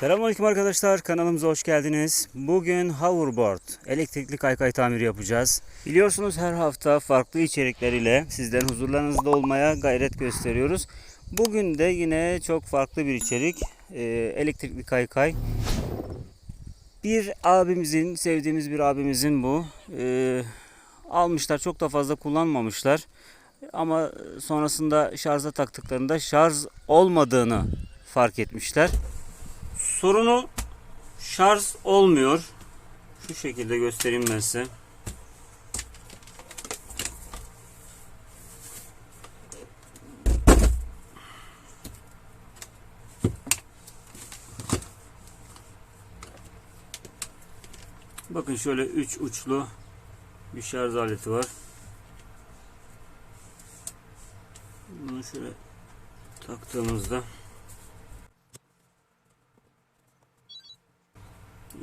Selamünaleyküm arkadaşlar kanalımıza hoş geldiniz. Bugün hoverboard elektrikli kaykay tamiri yapacağız. Biliyorsunuz her hafta farklı içerikler ile sizlerin huzurlarınızda olmaya gayret gösteriyoruz. Bugün de yine çok farklı bir içerik. Ee, elektrikli kaykay. Bir abimizin, sevdiğimiz bir abimizin bu. Ee, almışlar çok da fazla kullanmamışlar. Ama sonrasında şarja taktıklarında şarj olmadığını fark etmişler. Sorunu şarj olmuyor. Şu şekilde göstereyim ben size. Bakın şöyle üç uçlu bir şarj aleti var. Bunu şöyle taktığımızda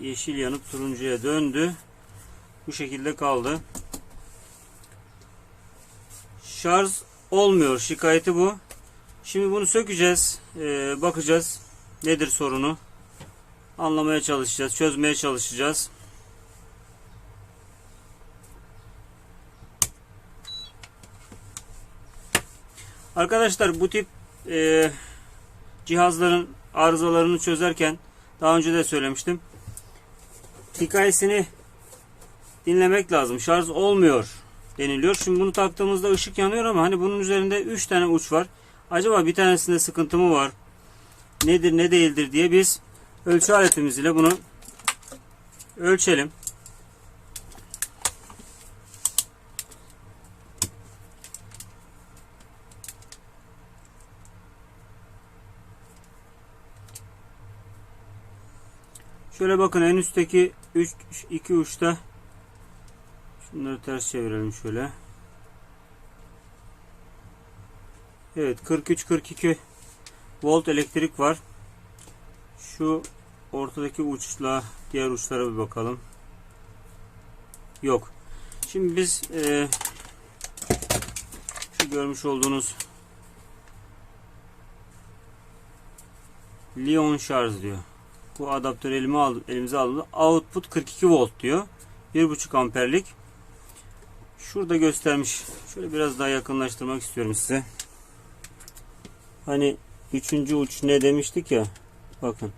yeşil yanıp turuncuya döndü. Bu şekilde kaldı. Şarj olmuyor. Şikayeti bu. Şimdi bunu sökeceğiz. Ee, bakacağız. Nedir sorunu? Anlamaya çalışacağız. Çözmeye çalışacağız. Arkadaşlar bu tip e, cihazların arızalarını çözerken daha önce de söylemiştim. Hikayesini dinlemek lazım. Şarj olmuyor deniliyor. Şimdi bunu taktığımızda ışık yanıyor ama hani bunun üzerinde 3 tane uç var. Acaba bir tanesinde sıkıntı mı var? Nedir ne değildir diye biz ölçü aletimiz ile bunu ölçelim. Şöyle bakın en üstteki 3 2 uçta şunları ters çevirelim şöyle. Evet 43 42 volt elektrik var. Şu ortadaki uçla diğer uçlara bir bakalım. Yok. Şimdi biz e, şu görmüş olduğunuz Lion şarj diyor. Bu adaptörü elime aldım, elimize aldım. Output 42 volt diyor. 1.5 amperlik. Şurada göstermiş. Şöyle biraz daha yakınlaştırmak istiyorum size. Hani üçüncü uç ne demiştik ya. Bakın.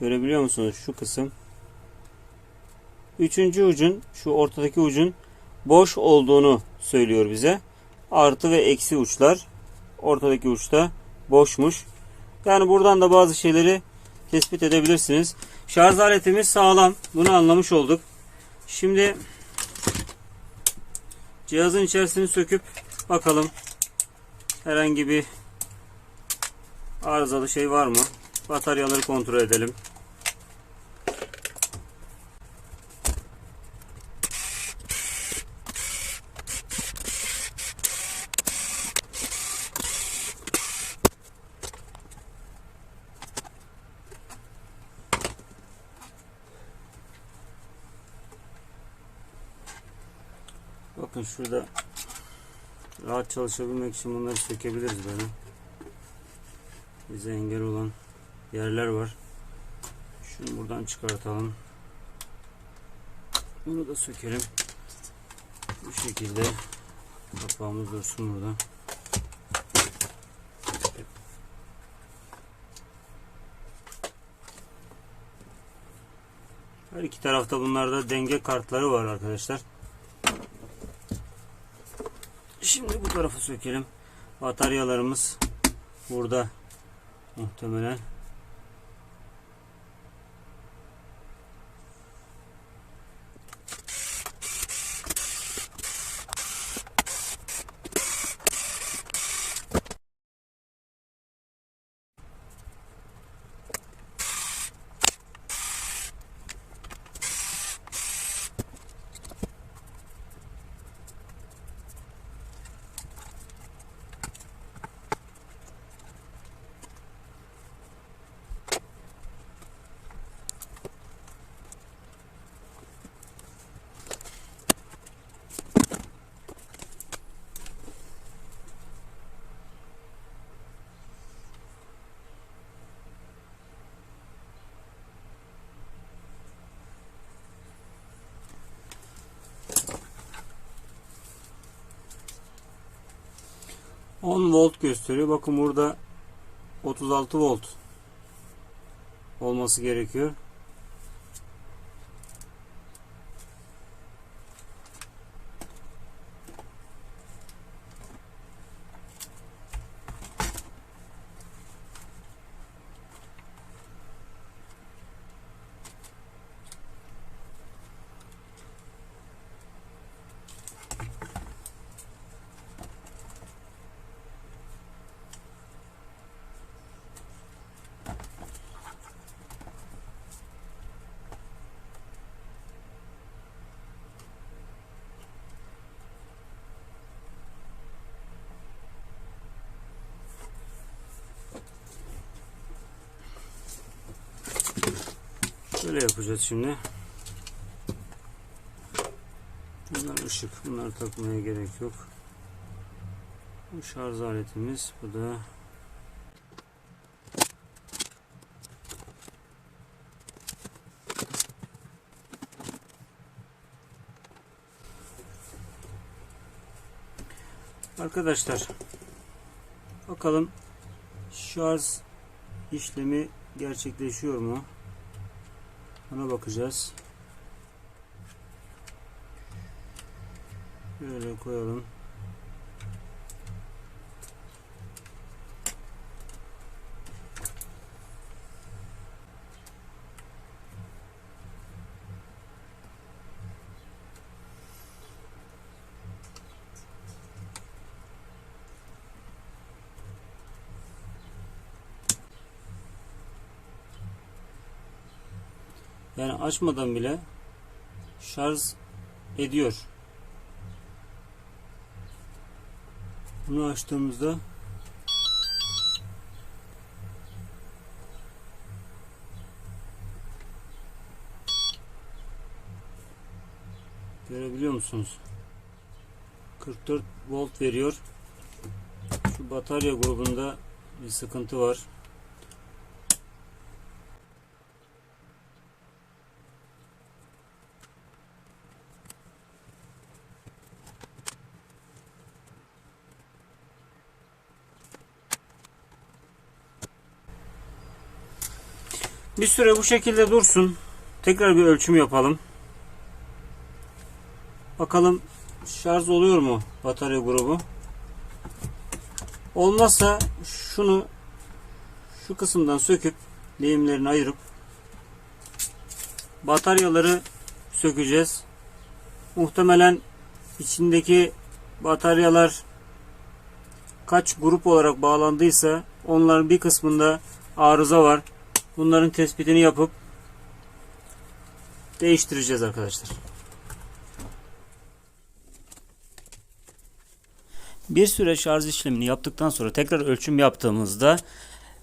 Görebiliyor musunuz şu kısım? Üçüncü ucun şu ortadaki ucun boş olduğunu söylüyor bize. Artı ve eksi uçlar. Ortadaki uçta boşmuş. Yani buradan da bazı şeyleri tespit edebilirsiniz. Şarj aletimiz sağlam. Bunu anlamış olduk. Şimdi cihazın içerisini söküp bakalım. Herhangi bir arızalı şey var mı? Bataryaları kontrol edelim. Bakın şurada rahat çalışabilmek için bunları sökebiliriz böyle. Bize engel olan yerler var. Şunu buradan çıkartalım. Bunu da sökelim. Bu şekilde kapağımız dursun burada. Her iki tarafta bunlarda denge kartları var arkadaşlar. Şimdi bu tarafa sökelim. Bataryalarımız burada muhtemelen. 10 volt gösteriyor. Bakın burada 36 volt olması gerekiyor. Şöyle yapacağız şimdi. Bunlar ışık. Bunları takmaya gerek yok. Bu şarj aletimiz. Bu da Arkadaşlar bakalım şarj işlemi gerçekleşiyor mu? Ona bakacağız. Böyle koyalım. Yani açmadan bile şarj ediyor. Bunu açtığımızda görebiliyor musunuz? 44 volt veriyor. Şu batarya grubunda bir sıkıntı var. Bir süre bu şekilde dursun. Tekrar bir ölçüm yapalım. Bakalım şarj oluyor mu batarya grubu? Olmazsa şunu şu kısımdan söküp lehimlerini ayırıp bataryaları sökeceğiz. Muhtemelen içindeki bataryalar kaç grup olarak bağlandıysa onların bir kısmında arıza var. Bunların tespitini yapıp değiştireceğiz arkadaşlar. Bir süre şarj işlemini yaptıktan sonra tekrar ölçüm yaptığımızda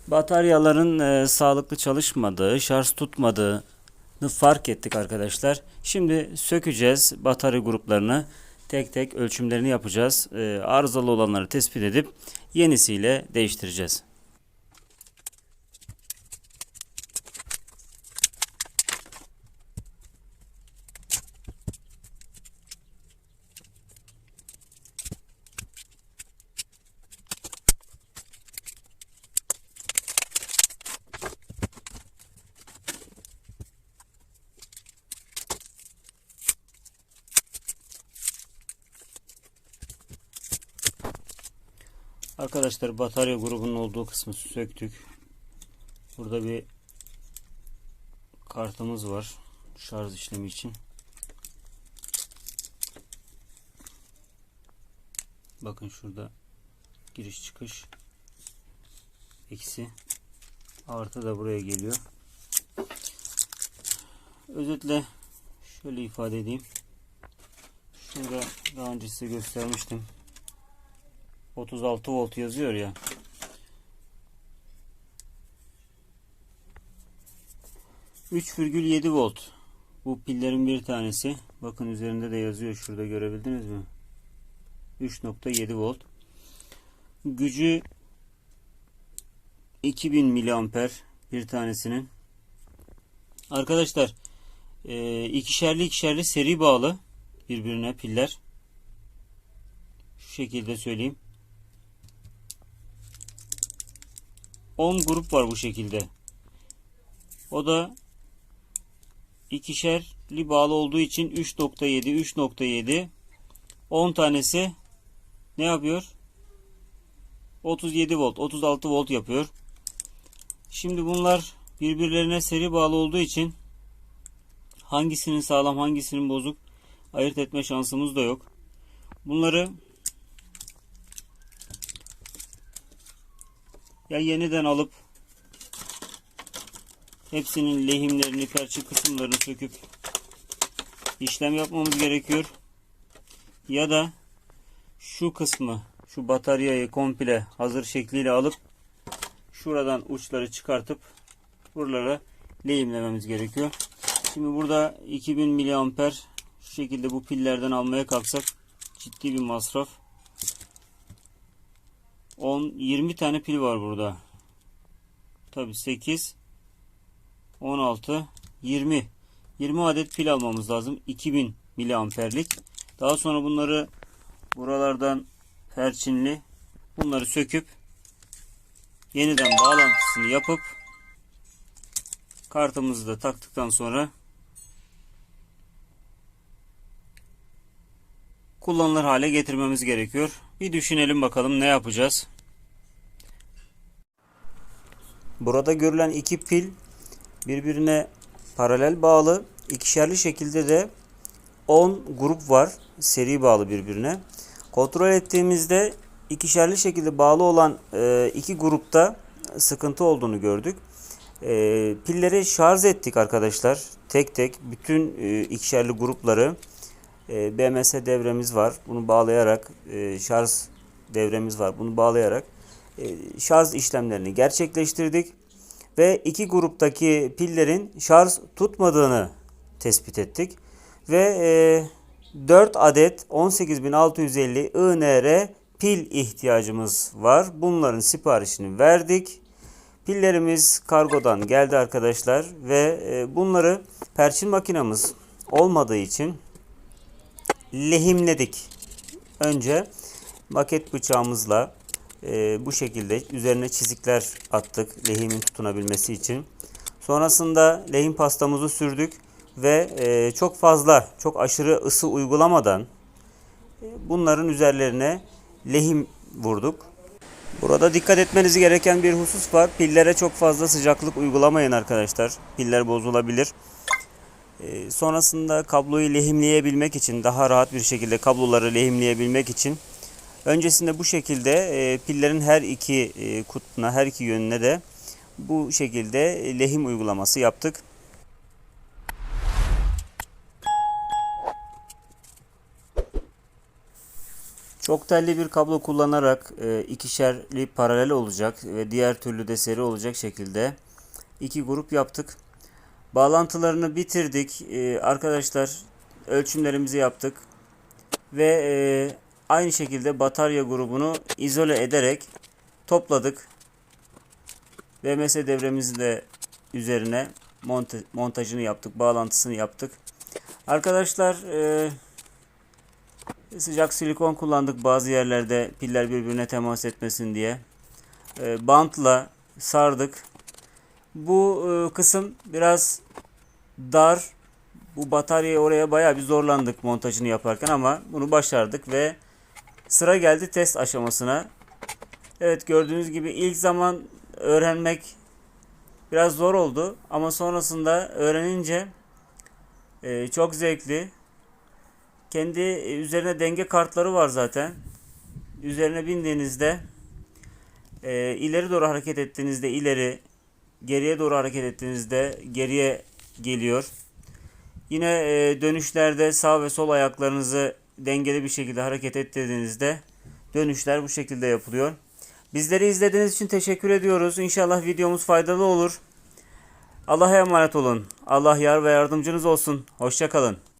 bataryaların e, sağlıklı çalışmadığı, şarj tutmadığını fark ettik arkadaşlar. Şimdi sökeceğiz batarya gruplarını. Tek tek ölçümlerini yapacağız. E, arızalı olanları tespit edip yenisiyle değiştireceğiz. Arkadaşlar batarya grubunun olduğu kısmı söktük. Burada bir kartımız var şarj işlemi için. Bakın şurada giriş çıkış eksi artı da buraya geliyor. Özetle şöyle ifade edeyim. Şurada daha önce size göstermiştim. 36 volt yazıyor ya. ...3,7 volt. Bu pillerin bir tanesi. Bakın üzerinde de yazıyor. Şurada görebildiniz mi? 3.7 volt. Gücü 2000 miliamper bir tanesinin. Arkadaşlar e, ikişerli ikişerli seri bağlı birbirine piller. Şu şekilde söyleyeyim. 10 grup var bu şekilde. O da ikişerli bağlı olduğu için 3.7 3.7 10 tanesi ne yapıyor? 37 volt 36 volt yapıyor. Şimdi bunlar birbirlerine seri bağlı olduğu için hangisinin sağlam hangisinin bozuk ayırt etme şansımız da yok. Bunları ya yeniden alıp hepsinin lehimlerini, perçin kısımlarını söküp işlem yapmamız gerekiyor. Ya da şu kısmı, şu bataryayı komple hazır şekliyle alıp şuradan uçları çıkartıp buralara lehimlememiz gerekiyor. Şimdi burada 2000 miliamper şu şekilde bu pillerden almaya kalksak ciddi bir masraf. 10 20 tane pil var burada. Tabi 8 16 20 20 adet pil almamız lazım. 2000 miliamperlik. Daha sonra bunları buralardan perçinli bunları söküp yeniden bağlantısını yapıp kartımızı da taktıktan sonra kullanılır hale getirmemiz gerekiyor. Bir düşünelim bakalım ne yapacağız. Burada görülen iki pil birbirine paralel bağlı. ikişerli şekilde de 10 grup var. Seri bağlı birbirine. Kontrol ettiğimizde ikişerli şekilde bağlı olan e, iki grupta sıkıntı olduğunu gördük. E, pilleri şarj ettik arkadaşlar. Tek tek bütün e, ikişerli grupları BMS devremiz var. Bunu bağlayarak şarj devremiz var. Bunu bağlayarak şarj işlemlerini gerçekleştirdik ve iki gruptaki pillerin şarj tutmadığını tespit ettik ve e, 4 adet 18650 INR pil ihtiyacımız var. Bunların siparişini verdik. Pillerimiz kargodan geldi arkadaşlar ve e, bunları perçin makinamız olmadığı için lehimledik. Önce maket bıçağımızla e, bu şekilde üzerine çizikler attık lehimin tutunabilmesi için. Sonrasında lehim pastamızı sürdük ve e, çok fazla, çok aşırı ısı uygulamadan e, bunların üzerlerine lehim vurduk. Burada dikkat etmeniz gereken bir husus var. Pillere çok fazla sıcaklık uygulamayın arkadaşlar. Piller bozulabilir. E, sonrasında kabloyu lehimleyebilmek için, daha rahat bir şekilde kabloları lehimleyebilmek için öncesinde bu şekilde e, pillerin her iki e, kutbuna, her iki yönüne de bu şekilde lehim uygulaması yaptık. Çok telli bir kablo kullanarak e, ikişerli paralel olacak ve diğer türlü de seri olacak şekilde iki grup yaptık. Bağlantılarını bitirdik. E, arkadaşlar ölçümlerimizi yaptık. Ve e, aynı şekilde batarya grubunu izole ederek topladık. BMS devremizi de üzerine monte, montajını yaptık. Bağlantısını yaptık. Arkadaşlar e, sıcak silikon kullandık bazı yerlerde piller birbirine temas etmesin diye. E, bantla sardık. Bu e, kısım biraz dar. Bu bataryayı oraya bayağı bir zorlandık montajını yaparken ama bunu başardık ve sıra geldi test aşamasına. Evet gördüğünüz gibi ilk zaman öğrenmek biraz zor oldu ama sonrasında öğrenince e, çok zevkli. Kendi üzerine denge kartları var zaten. Üzerine bindiğinizde e, ileri doğru hareket ettiğinizde ileri, geriye doğru hareket ettiğinizde geriye geliyor. Yine e, dönüşlerde sağ ve sol ayaklarınızı dengeli bir şekilde hareket ettirdiğinizde dönüşler bu şekilde yapılıyor. Bizleri izlediğiniz için teşekkür ediyoruz. İnşallah videomuz faydalı olur. Allah'a emanet olun. Allah yar ve yardımcınız olsun. Hoşçakalın.